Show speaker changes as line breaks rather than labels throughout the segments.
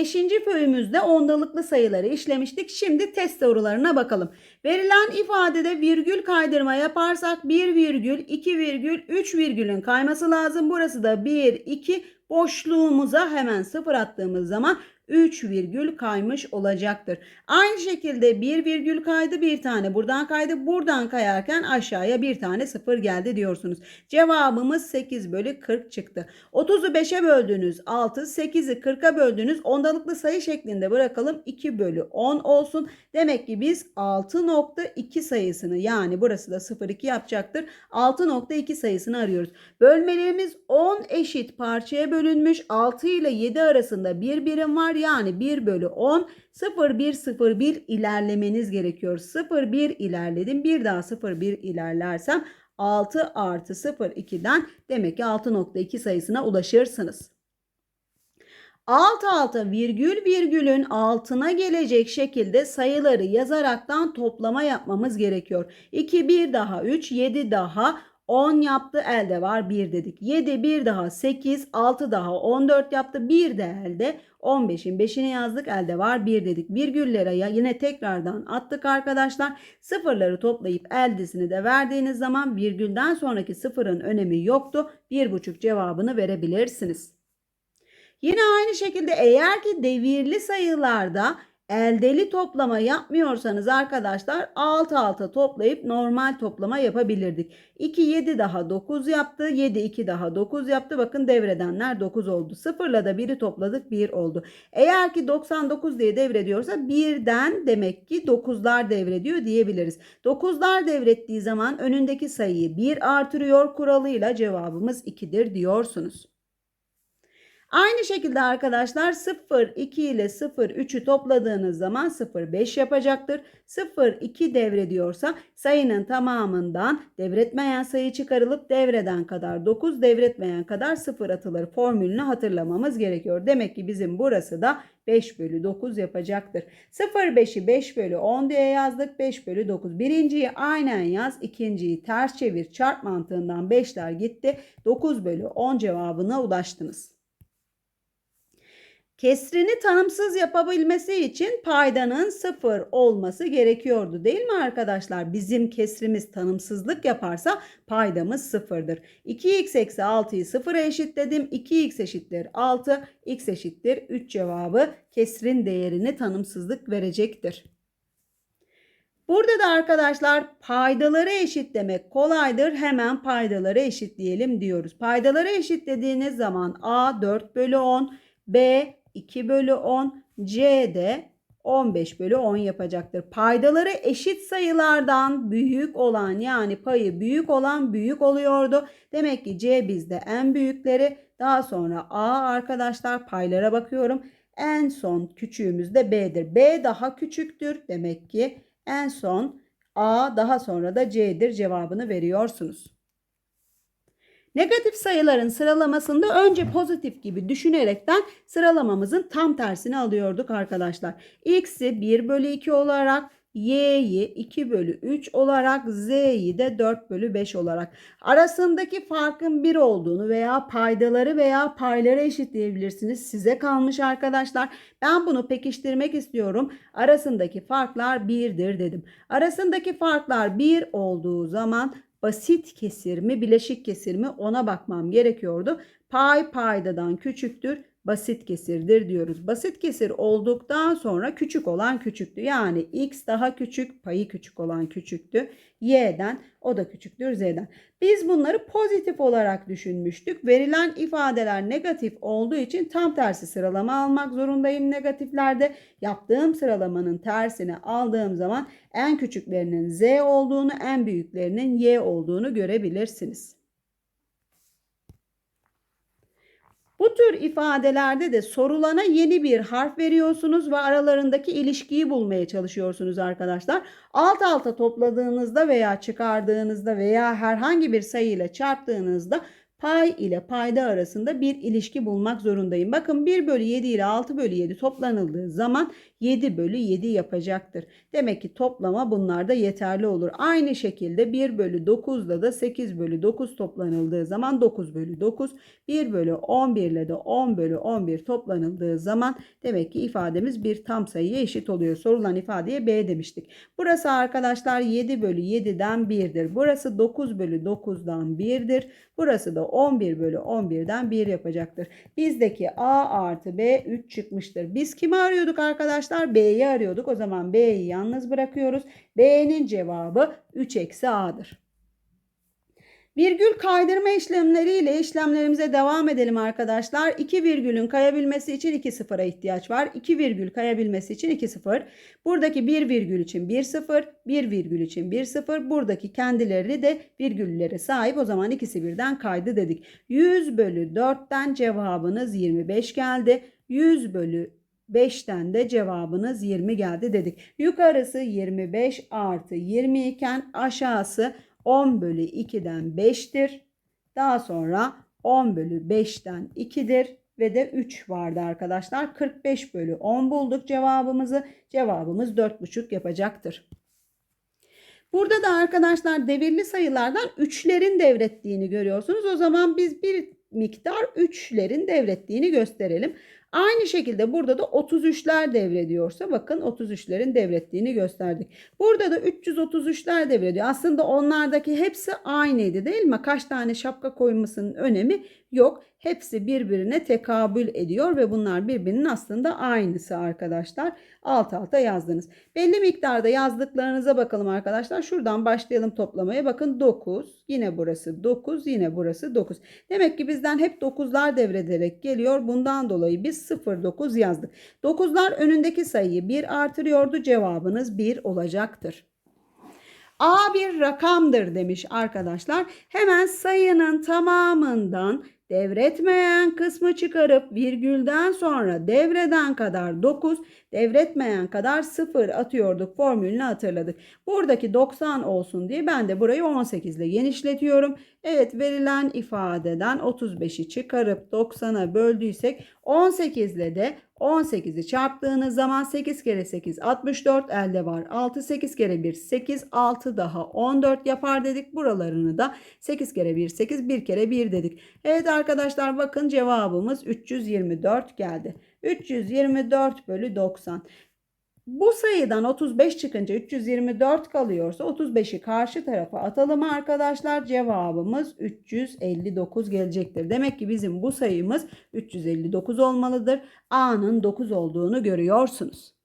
5. bölümümüzde ondalıklı sayıları işlemiştik. Şimdi test sorularına bakalım. Verilen ifadede virgül kaydırma yaparsak 1 virgül, 2 virgül, 3 virgülün kayması lazım. Burası da 1, 2 boşluğumuza hemen sıfır attığımız zaman 3 virgül kaymış olacaktır. Aynı şekilde bir virgül kaydı bir tane buradan kaydı buradan kayarken aşağıya bir tane sıfır geldi diyorsunuz. Cevabımız 8 bölü 40 çıktı. 30'u 5'e böldüğünüz 6 8'i 40'a böldüğünüz ondalıklı sayı şeklinde bırakalım 2 bölü 10 olsun. Demek ki biz 6.2 sayısını yani burası da 0,2 yapacaktır. 6.2 sayısını arıyoruz. Bölmelerimiz 10 eşit parçaya bölünmüş. 6 ile 7 arasında bir birim var. Yani 1 bölü 10 0,1,0,1 ilerlemeniz gerekiyor. 0,1 ilerledim. Bir daha 0,1 ilerlersem 6 artı 0,2'den demek ki 6.2 sayısına ulaşırsınız. Alt alta virgül virgülün altına gelecek şekilde sayıları yazaraktan toplama yapmamız gerekiyor. 2 bir daha 3 7 daha 10 yaptı elde var 1 dedik. 7 bir daha 8 6 daha 14 yaptı 1 de elde. 15'in 5'ini yazdık elde var 1 dedik. Virgüllere yine tekrardan attık arkadaşlar. Sıfırları toplayıp eldesini de verdiğiniz zaman virgülden sonraki sıfırın önemi yoktu. 1,5 cevabını verebilirsiniz. Yine aynı şekilde eğer ki devirli sayılarda eldeli toplama yapmıyorsanız arkadaşlar alt alta toplayıp normal toplama yapabilirdik. 2 7 daha 9 yaptı. 7 2 daha 9 yaptı. Bakın devredenler 9 oldu. Sıfırla da 1'i topladık 1 oldu. Eğer ki 99 diye devrediyorsa birden demek ki 9'lar devrediyor diyebiliriz. 9'lar devrettiği zaman önündeki sayıyı 1 artırıyor kuralıyla cevabımız 2'dir diyorsunuz. Aynı şekilde arkadaşlar 0, 2 ile 0, 3'ü topladığınız zaman 0, 5 yapacaktır. 0, 2 devrediyorsa sayının tamamından devretmeyen sayı çıkarılıp devreden kadar 9, devretmeyen kadar 0 atılır formülünü hatırlamamız gerekiyor. Demek ki bizim burası da 5 bölü 9 yapacaktır. 0, 5'i 5 bölü 10 diye yazdık. 5 bölü 9. Birinciyi aynen yaz. ikinciyi ters çevir. Çarp mantığından 5'ler gitti. 9 bölü 10 cevabına ulaştınız. Kesrini tanımsız yapabilmesi için paydanın sıfır olması gerekiyordu değil mi arkadaşlar? Bizim kesrimiz tanımsızlık yaparsa paydamız sıfırdır. 2x eksi 6'yı sıfıra eşitledim. 2x eşittir 6, x eşittir 3 cevabı kesrin değerini tanımsızlık verecektir. Burada da arkadaşlar paydaları eşitlemek kolaydır. Hemen paydaları eşitleyelim diyoruz. Paydaları eşitlediğiniz zaman a 4 bölü 10, b 2 bölü 10, C de 15 bölü 10 yapacaktır. Paydaları eşit sayılardan büyük olan yani payı büyük olan büyük oluyordu. Demek ki C bizde en büyükleri. Daha sonra A arkadaşlar paylara bakıyorum. En son küçüğümüz de B'dir. B daha küçüktür. Demek ki en son A daha sonra da C'dir cevabını veriyorsunuz. Negatif sayıların sıralamasında önce pozitif gibi düşünerekten sıralamamızın tam tersini alıyorduk arkadaşlar. X'i 1 bölü 2 olarak Y'yi 2 bölü 3 olarak Z'yi de 4 bölü 5 olarak arasındaki farkın 1 olduğunu veya paydaları veya payları eşitleyebilirsiniz. Size kalmış arkadaşlar. Ben bunu pekiştirmek istiyorum. Arasındaki farklar 1'dir dedim. Arasındaki farklar 1 olduğu zaman basit kesir mi, bileşik kesir mi ona bakmam gerekiyordu. Pay paydadan küçüktür, basit kesirdir diyoruz. Basit kesir olduktan sonra küçük olan küçüktü. Yani x daha küçük, payı küçük olan küçüktü. y'den o da küçüktür z'den. Biz bunları pozitif olarak düşünmüştük. Verilen ifadeler negatif olduğu için tam tersi sıralama almak zorundayım negatiflerde. Yaptığım sıralamanın tersini aldığım zaman en küçüklerinin z olduğunu, en büyüklerinin y olduğunu görebilirsiniz. Bu tür ifadelerde de sorulana yeni bir harf veriyorsunuz ve aralarındaki ilişkiyi bulmaya çalışıyorsunuz arkadaşlar. Alt alta topladığınızda veya çıkardığınızda veya herhangi bir sayı ile çarptığınızda pay ile payda arasında bir ilişki bulmak zorundayım. Bakın 1 bölü 7 ile 6 bölü 7 toplanıldığı zaman 7 bölü 7 yapacaktır. Demek ki toplama bunlarda yeterli olur. Aynı şekilde 1 bölü 9'da da 8 bölü 9 toplanıldığı zaman 9 bölü 9. 1 bölü 11 ile de 10 bölü 11 toplanıldığı zaman demek ki ifademiz bir tam sayıya eşit oluyor. Sorulan ifadeye B demiştik. Burası arkadaşlar 7 bölü 7'den 1'dir. Burası 9 bölü 9'dan 1'dir. Burası da 11 bölü 11'den 1 yapacaktır. Bizdeki A artı B 3 çıkmıştır. Biz kimi arıyorduk arkadaşlar? B'yi arıyorduk. O zaman B'yi yalnız bırakıyoruz. B'nin cevabı 3 eksi A'dır. Virgül kaydırma işlemleriyle işlemlerimize devam edelim arkadaşlar. 2 virgülün kayabilmesi için 2 sıfıra ihtiyaç var. 2 virgül kayabilmesi için 2 sıfır. Buradaki 1 virgül için 1 sıfır. 1 virgül için 1 sıfır. Buradaki kendileri de virgüllere sahip. O zaman ikisi birden kaydı dedik. 100 bölü 4'ten cevabınız 25 geldi. 100 bölü 5'ten de cevabınız 20 geldi dedik. Yukarısı 25 artı 20 iken aşağısı 10 bölü 2'den 5'tir. Daha sonra 10 bölü 5'ten 2'dir ve de 3 vardı arkadaşlar. 45 bölü 10 bulduk cevabımızı. Cevabımız 4,5 yapacaktır. Burada da arkadaşlar devirli sayılardan 3'lerin devrettiğini görüyorsunuz. O zaman biz bir miktar 3'lerin devrettiğini gösterelim. Aynı şekilde burada da 33'ler devrediyorsa bakın 33'lerin devrettiğini gösterdik. Burada da 333'ler devrediyor. Aslında onlardaki hepsi aynıydı değil mi? Kaç tane şapka koymasının önemi yok. Hepsi birbirine tekabül ediyor ve bunlar birbirinin aslında aynısı arkadaşlar. Alt alta yazdınız. Belli miktarda yazdıklarınıza bakalım arkadaşlar. Şuradan başlayalım toplamaya. Bakın 9, yine burası 9, yine burası 9. Demek ki bizden hep 9'lar devrederek geliyor. Bundan dolayı biz 0, 9 yazdık. 9'lar önündeki sayıyı 1 artırıyordu. Cevabınız 1 olacaktır. A bir rakamdır demiş arkadaşlar. Hemen sayının tamamından devretmeyen kısmı çıkarıp virgülden sonra devreden kadar 9, devretmeyen kadar 0 atıyorduk formülünü hatırladık. Buradaki 90 olsun diye ben de burayı 18 ile genişletiyorum. Evet verilen ifadeden 35'i çıkarıp 90'a böldüysek 18 ile de 18'i çarptığınız zaman 8 kere 8 64 elde var. 6 8 kere 1 8 6 daha 14 yapar dedik. Buralarını da 8 kere 1 8 1 kere 1 dedik. Evet arkadaşlar bakın cevabımız 324 geldi. 324 bölü 90. Bu sayıdan 35 çıkınca 324 kalıyorsa 35'i karşı tarafa atalım arkadaşlar. Cevabımız 359 gelecektir. Demek ki bizim bu sayımız 359 olmalıdır. A'nın 9 olduğunu görüyorsunuz.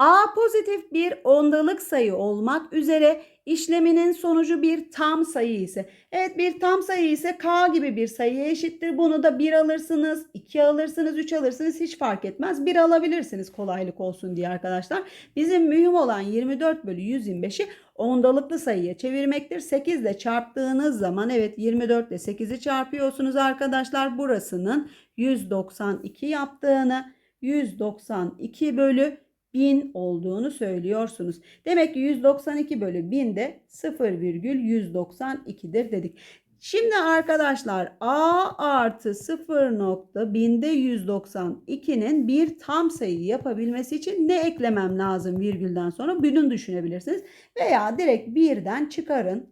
A pozitif bir ondalık sayı olmak üzere işleminin sonucu bir tam sayı ise. Evet bir tam sayı ise K gibi bir sayıya eşittir. Bunu da 1 alırsınız, 2 alırsınız, 3 alırsınız hiç fark etmez. 1 alabilirsiniz kolaylık olsun diye arkadaşlar. Bizim mühim olan 24 bölü 125'i ondalıklı sayıya çevirmektir. 8 ile çarptığınız zaman evet 24 ile 8'i çarpıyorsunuz arkadaşlar. Burasının 192 yaptığını 192 bölü 1000 olduğunu söylüyorsunuz. Demek ki 192 bölü 1000 de 0,192'dir dedik. Şimdi arkadaşlar A artı 0.1000'de 192'nin bir tam sayı yapabilmesi için ne eklemem lazım virgülden sonra? Bunu düşünebilirsiniz. Veya direkt birden çıkarın.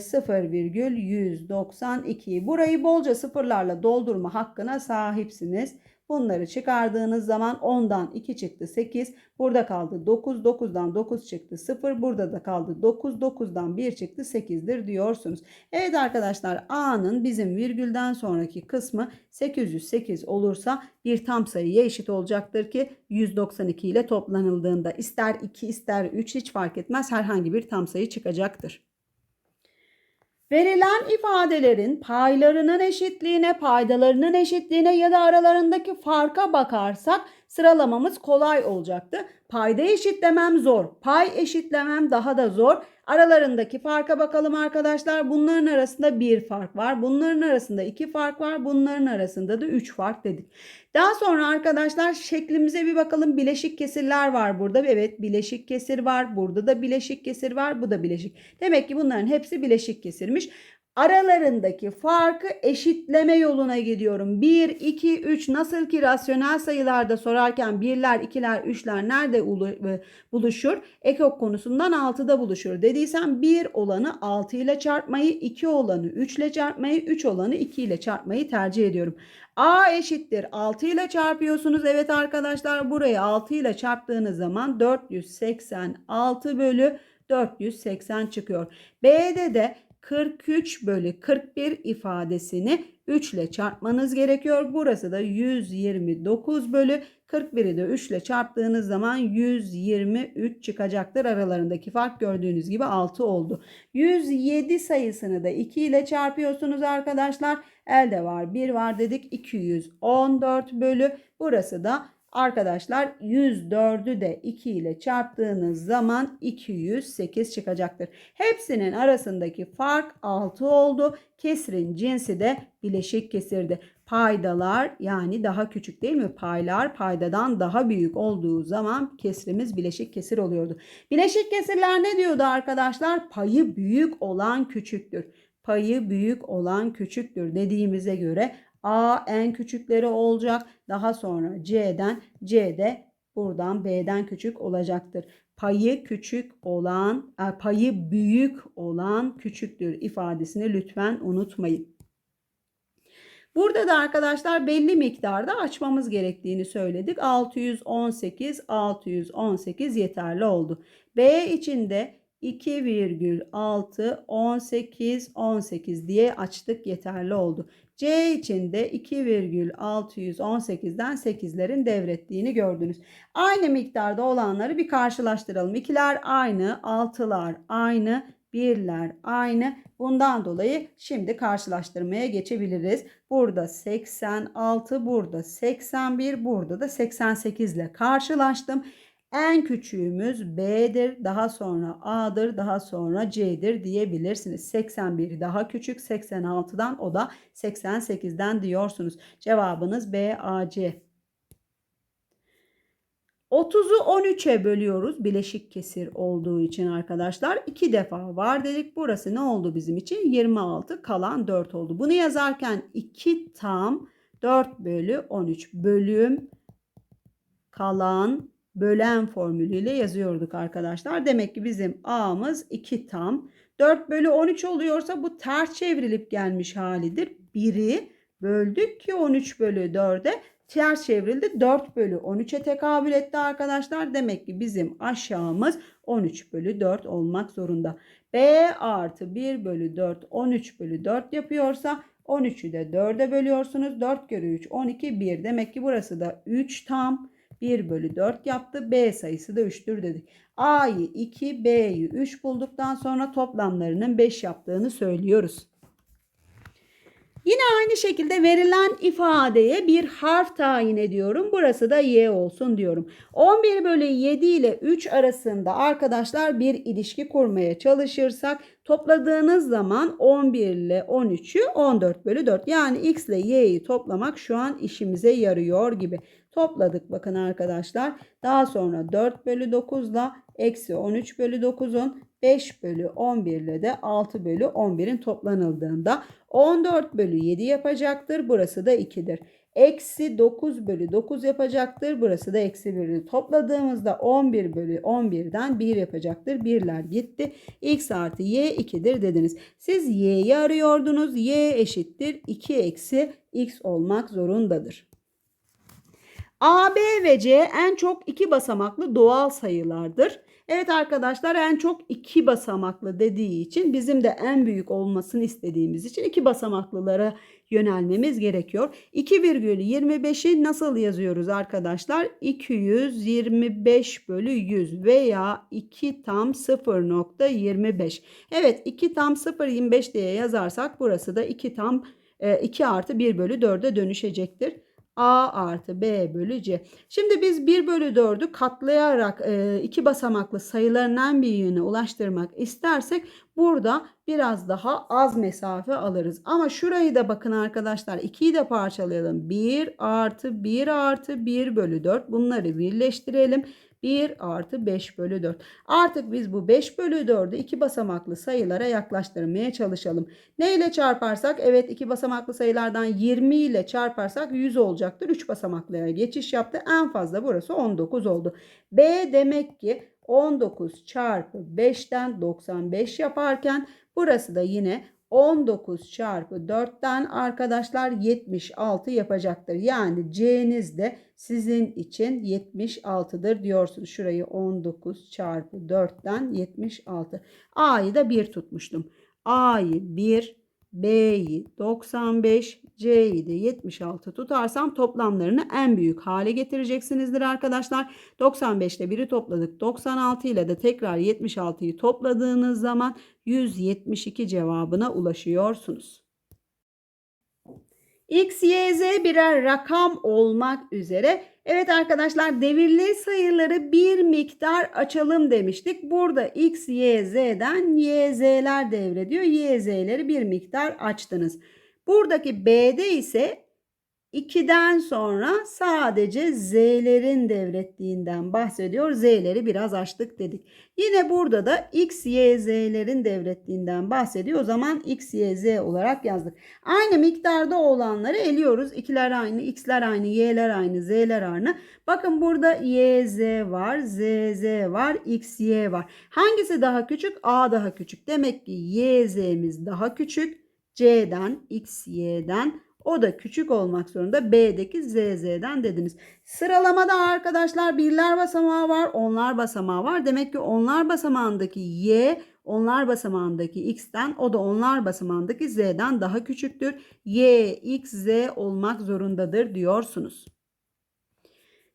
0,192. Burayı bolca sıfırlarla doldurma hakkına sahipsiniz. Bunları çıkardığınız zaman 10'dan 2 çıktı 8. Burada kaldı 9. 9'dan 9 çıktı 0. Burada da kaldı 9. 9'dan 1 çıktı 8'dir diyorsunuz. Evet arkadaşlar A'nın bizim virgülden sonraki kısmı 808 olursa bir tam sayıya eşit olacaktır ki 192 ile toplanıldığında ister 2 ister 3 hiç fark etmez herhangi bir tam sayı çıkacaktır. Verilen ifadelerin paylarının eşitliğine, paydalarının eşitliğine ya da aralarındaki farka bakarsak sıralamamız kolay olacaktı. Payda eşitlemem zor. Pay eşitlemem daha da zor. Aralarındaki farka bakalım arkadaşlar. Bunların arasında bir fark var. Bunların arasında iki fark var. Bunların arasında da üç fark dedik. Daha sonra arkadaşlar şeklimize bir bakalım. Bileşik kesirler var burada. Evet bileşik kesir var. Burada da bileşik kesir var. Bu da bileşik. Demek ki bunların hepsi bileşik kesirmiş. Aralarındaki farkı eşitleme yoluna gidiyorum. 1, 2, 3 nasıl ki rasyonel sayılarda sorarken birler, ikiler, üçler nerede e, buluşur? Ekok konusundan 6'da buluşur. Dediysem 1 olanı 6 ile çarpmayı, 2 olanı 3 ile çarpmayı, 3 olanı 2 ile çarpmayı tercih ediyorum. A eşittir 6 ile çarpıyorsunuz. Evet arkadaşlar burayı 6 ile çarptığınız zaman 486 bölü 480 çıkıyor. B'de de 43 bölü 41 ifadesini 3 ile çarpmanız gerekiyor. Burası da 129 bölü 41'i de 3 ile çarptığınız zaman 123 çıkacaktır. Aralarındaki fark gördüğünüz gibi 6 oldu. 107 sayısını da 2 ile çarpıyorsunuz arkadaşlar. Elde var 1 var dedik 214 bölü burası da Arkadaşlar 104'ü de 2 ile çarptığınız zaman 208 çıkacaktır. Hepsinin arasındaki fark 6 oldu. Kesrin cinsi de bileşik kesirdi. Paydalar yani daha küçük değil mi? Paylar paydadan daha büyük olduğu zaman kesrimiz bileşik kesir oluyordu. Bileşik kesirler ne diyordu arkadaşlar? Payı büyük olan küçüktür. Payı büyük olan küçüktür dediğimize göre A en küçükleri olacak. Daha sonra C'den C de buradan B'den küçük olacaktır. Payı küçük olan, e, payı büyük olan küçüktür ifadesini lütfen unutmayın. Burada da arkadaşlar belli miktarda açmamız gerektiğini söyledik. 618, 618 yeterli oldu. B içinde 2,6, 18, 18 diye açtık yeterli oldu. C için de 2,618'den 8'lerin devrettiğini gördünüz. Aynı miktarda olanları bir karşılaştıralım. İkiler aynı, altılar aynı, birler aynı. Bundan dolayı şimdi karşılaştırmaya geçebiliriz. Burada 86, burada 81, burada da 88 ile karşılaştım. En küçüğümüz B'dir, daha sonra A'dır, daha sonra C'dir diyebilirsiniz. 81 daha küçük 86'dan o da 88'den diyorsunuz. Cevabınız B, A, C. 30'u 13'e bölüyoruz bileşik kesir olduğu için arkadaşlar. 2 defa var dedik. Burası ne oldu bizim için? 26 kalan 4 oldu. Bunu yazarken 2 tam 4 bölü 13 bölüm kalan bölen formülüyle yazıyorduk arkadaşlar. Demek ki bizim A'mız 2 tam. 4 bölü 13 oluyorsa bu ters çevrilip gelmiş halidir. 1'i böldük ki 13 bölü 4'e ters çevrildi. 4 bölü 13'e tekabül etti arkadaşlar. Demek ki bizim aşağımız 13 bölü 4 olmak zorunda. B artı 1 bölü 4 13 bölü 4 yapıyorsa 13'ü de 4'e bölüyorsunuz. 4 kere 3 12 1. Demek ki burası da 3 tam. 1 bölü 4 yaptı. B sayısı da 3'tür dedik. A'yı 2, B'yi 3 bulduktan sonra toplamlarının 5 yaptığını söylüyoruz. Yine aynı şekilde verilen ifadeye bir harf tayin ediyorum. Burası da y olsun diyorum. 11 bölü 7 ile 3 arasında arkadaşlar bir ilişki kurmaya çalışırsak topladığınız zaman 11 ile 13'ü 14 bölü 4. Yani x ile y'yi toplamak şu an işimize yarıyor gibi. Topladık bakın arkadaşlar. Daha sonra 4 bölü 9 ile eksi 13 bölü 9'un 5 bölü 11 ile de 6 bölü 11'in toplanıldığında 14 bölü 7 yapacaktır. Burası da 2'dir. Eksi 9 bölü 9 yapacaktır. Burası da eksi 1'dir. Topladığımızda 11 bölü 11'den 1 yapacaktır. Birler gitti. X artı Y 2'dir dediniz. Siz Y'yi arıyordunuz. Y eşittir 2 eksi X olmak zorundadır. A, B ve C en çok iki basamaklı doğal sayılardır. Evet arkadaşlar en çok iki basamaklı dediği için bizim de en büyük olmasını istediğimiz için iki basamaklılara yönelmemiz gerekiyor. 2,25'i nasıl yazıyoruz arkadaşlar? 225 bölü 100 veya 2 tam 0.25. Evet 2 tam 0.25 diye yazarsak burası da 2 tam 2 artı 1 bölü 4'e dönüşecektir. A artı B bölü C. Şimdi biz 1 bölü 4'ü katlayarak e, iki basamaklı sayıların en büyüğüne ulaştırmak istersek burada biraz daha az mesafe alırız. Ama şurayı da bakın arkadaşlar 2'yi de parçalayalım. 1 artı 1 artı 1 bölü 4 bunları birleştirelim. 1 artı 5 bölü 4. Artık biz bu 5 bölü 4'ü iki basamaklı sayılara yaklaştırmaya çalışalım. Ne ile çarparsak? Evet iki basamaklı sayılardan 20 ile çarparsak 100 olacaktır. 3 basamaklıya geçiş yaptı. En fazla burası 19 oldu. B demek ki 19 çarpı 5'ten 95 yaparken burası da yine 19 çarpı 4'ten arkadaşlar 76 yapacaktır. Yani C'niz de sizin için 76'dır diyorsunuz. Şurayı 19 çarpı 4'ten 76. A'yı da 1 tutmuştum. A'yı 1, B'yi 95, C'yi de 76 tutarsam toplamlarını en büyük hale getireceksinizdir arkadaşlar. 95 ile 1'i topladık. 96 ile de tekrar 76'yı topladığınız zaman 172 cevabına ulaşıyorsunuz. X, Y, Z birer rakam olmak üzere. Evet arkadaşlar devirli sayıları bir miktar açalım demiştik. Burada X, Y, Z'den Y, Z'ler devrediyor. Y, Z'leri bir miktar açtınız. Buradaki B'de ise 2'den sonra sadece Z'lerin devrettiğinden bahsediyor. Z'leri biraz açtık dedik. Yine burada da X, Y, Z'lerin devrettiğinden bahsediyor. O zaman X, Y, Z olarak yazdık. Aynı miktarda olanları eliyoruz. İkiler aynı, X'ler aynı, Y'ler aynı, Z'ler aynı. Bakın burada Y, Z var, Z, Z var, X, Y var. Hangisi daha küçük? A daha küçük. Demek ki Y, Z'miz daha küçük. C'den, X, Y'den o da küçük olmak zorunda. B'deki ZZ'den dediniz. Sıralamada arkadaşlar birler basamağı var, onlar basamağı var. Demek ki onlar basamağındaki Y, onlar basamağındaki X'ten, o da onlar basamağındaki Z'den daha küçüktür. Y, X, Z olmak zorundadır diyorsunuz.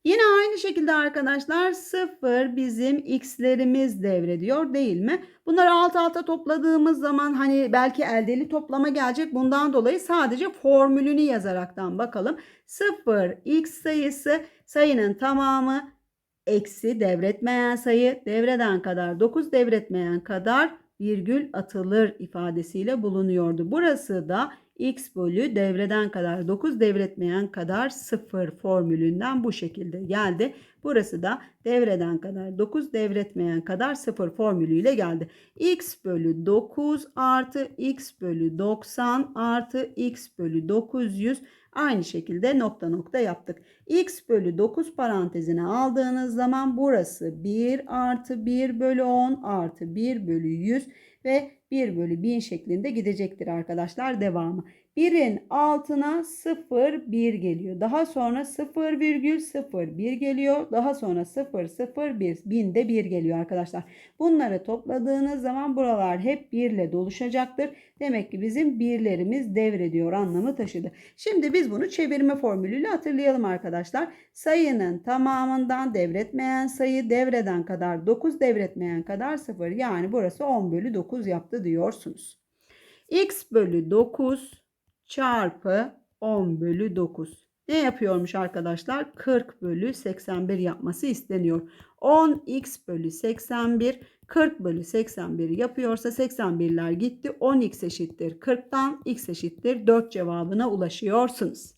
Yine aynı şekilde arkadaşlar 0 bizim x'lerimiz devrediyor değil mi? Bunları alt alta topladığımız zaman hani belki eldeli toplama gelecek. Bundan dolayı sadece formülünü yazaraktan bakalım. 0 x sayısı sayının tamamı eksi devretmeyen sayı devreden kadar 9 devretmeyen kadar virgül atılır ifadesiyle bulunuyordu. Burası da x bölü devreden kadar 9 devretmeyen kadar 0 formülünden bu şekilde geldi. Burası da devreden kadar 9 devretmeyen kadar 0 formülüyle geldi. x bölü 9 artı x bölü 90 artı x bölü 900 aynı şekilde nokta nokta yaptık. x bölü 9 parantezine aldığınız zaman burası 1 artı 1 bölü 10 artı 1 bölü 100 ve 1 bölü 1000 şeklinde gidecektir arkadaşlar devamı. 1'in altına 0, 1 geliyor. Daha sonra 0 virgül 0, 1 geliyor. Daha sonra 0, 0, 1, 1000 de 1 geliyor arkadaşlar. Bunları topladığınız zaman buralar hep 1 ile doluşacaktır. Demek ki bizim birlerimiz devrediyor anlamı taşıdı. Şimdi biz bunu çevirme formülüyle hatırlayalım arkadaşlar. Sayının tamamından devretmeyen sayı devreden kadar 9 devretmeyen kadar 0. Yani burası 10 bölü 9 yaptı diyorsunuz. x bölü 9 çarpı 10 bölü 9. Ne yapıyormuş arkadaşlar? 40 bölü 81 yapması isteniyor. 10x bölü 81 40 bölü 81 yapıyorsa 81'ler gitti. 10x eşittir 40'tan x eşittir 4 cevabına ulaşıyorsunuz.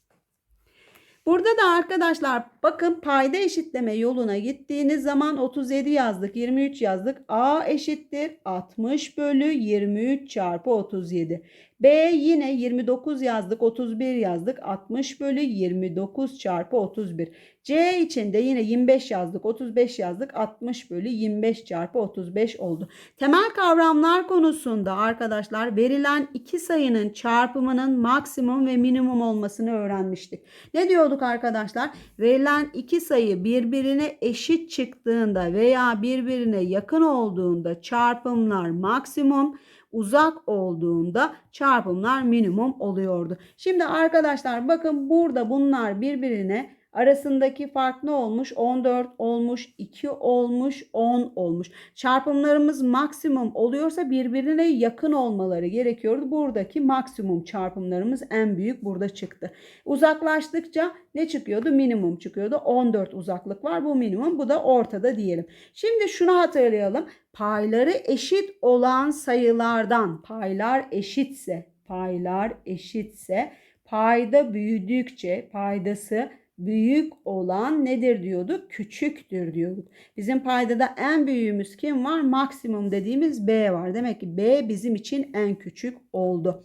Burada da arkadaşlar bakın payda eşitleme yoluna gittiğiniz zaman 37 yazdık 23 yazdık. A eşittir 60 bölü 23 çarpı 37. B yine 29 yazdık 31 yazdık 60 bölü 29 çarpı 31. C için de yine 25 yazdık 35 yazdık 60 bölü 25 çarpı 35 oldu. Temel kavramlar konusunda arkadaşlar verilen iki sayının çarpımının maksimum ve minimum olmasını öğrenmiştik. Ne diyorduk arkadaşlar? Verilen iki sayı birbirine eşit çıktığında veya birbirine yakın olduğunda çarpımlar maksimum uzak olduğunda çarpımlar minimum oluyordu. Şimdi arkadaşlar bakın burada bunlar birbirine arasındaki fark ne olmuş? 14 olmuş, 2 olmuş, 10 olmuş. Çarpımlarımız maksimum oluyorsa birbirine yakın olmaları gerekiyordu. Buradaki maksimum çarpımlarımız en büyük burada çıktı. Uzaklaştıkça ne çıkıyordu? Minimum çıkıyordu. 14 uzaklık var. Bu minimum. Bu da ortada diyelim. Şimdi şunu hatırlayalım. Payları eşit olan sayılardan paylar eşitse paylar eşitse payda büyüdükçe paydası büyük olan nedir diyorduk? Küçüktür diyorduk. Bizim paydada en büyüğümüz kim var? Maksimum dediğimiz B var. Demek ki B bizim için en küçük oldu.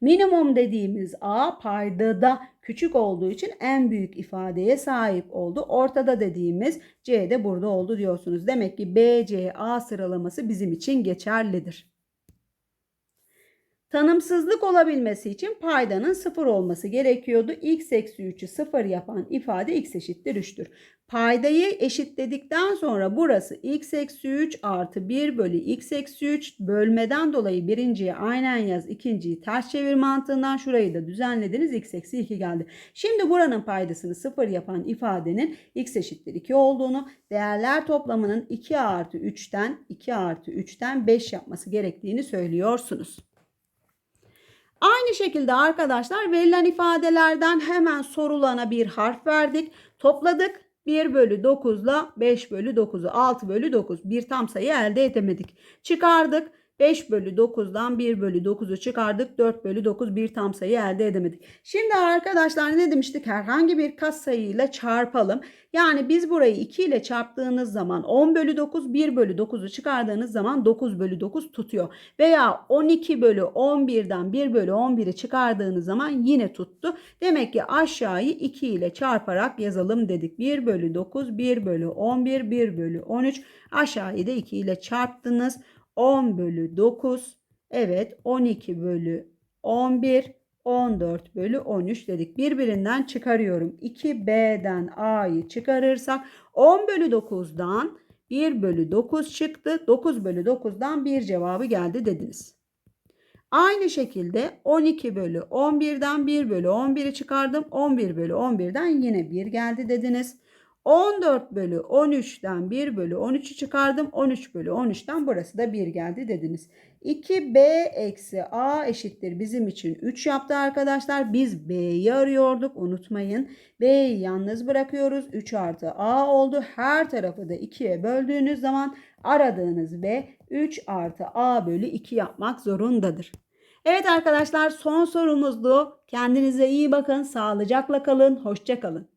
Minimum dediğimiz A paydada küçük olduğu için en büyük ifadeye sahip oldu. Ortada dediğimiz C de burada oldu diyorsunuz. Demek ki B, C, A sıralaması bizim için geçerlidir. Tanımsızlık olabilmesi için paydanın sıfır olması gerekiyordu. x eksi 3'ü sıfır yapan ifade x eşittir 3'tür. Paydayı eşitledikten sonra burası x eksi 3 artı 1 bölü x eksi 3 bölmeden dolayı birinciyi aynen yaz ikinciyi ters çevir mantığından şurayı da düzenlediniz x eksi 2 geldi. Şimdi buranın paydasını sıfır yapan ifadenin x eşittir 2 olduğunu değerler toplamının 2 artı 3'ten 2 artı 3'ten 5 yapması gerektiğini söylüyorsunuz. Aynı şekilde arkadaşlar verilen ifadelerden hemen sorulana bir harf verdik. Topladık. 1 bölü 9 ile 5 bölü 9'u 6 bölü 9 bir tam sayı elde edemedik. Çıkardık. 5 bölü 9'dan 1 bölü 9'u çıkardık. 4 bölü 9 bir tam sayı elde edemedik. Şimdi arkadaşlar ne demiştik? Herhangi bir kas sayıyla çarpalım. Yani biz burayı 2 ile çarptığınız zaman 10 bölü 9, 1 bölü 9'u çıkardığınız zaman 9 bölü 9 tutuyor. Veya 12 bölü 11'den 1 bölü 11'i çıkardığınız zaman yine tuttu. Demek ki aşağıyı 2 ile çarparak yazalım dedik. 1 bölü 9, 1 bölü 11, 1 bölü 13. Aşağıyı da 2 ile çarptınız. 10 bölü 9. Evet 12 bölü 11. 14 bölü 13 dedik. Birbirinden çıkarıyorum. 2B'den A'yı çıkarırsak 10 bölü 9'dan 1 bölü 9 çıktı. 9 bölü 9'dan 1 cevabı geldi dediniz. Aynı şekilde 12 bölü 11'den 1 bölü 11'i çıkardım. 11 bölü 11'den yine 1 geldi dediniz. 14 bölü 13'ten 1 bölü 13'ü çıkardım. 13 bölü 13'ten burası da 1 geldi dediniz. 2b eksi a eşittir bizim için 3 yaptı arkadaşlar. Biz b'yi arıyorduk unutmayın. b'yi yalnız bırakıyoruz. 3 artı a oldu. Her tarafı da 2'ye böldüğünüz zaman aradığınız b 3 artı a bölü 2 yapmak zorundadır. Evet arkadaşlar son sorumuzdu. Kendinize iyi bakın. Sağlıcakla kalın. Hoşça kalın.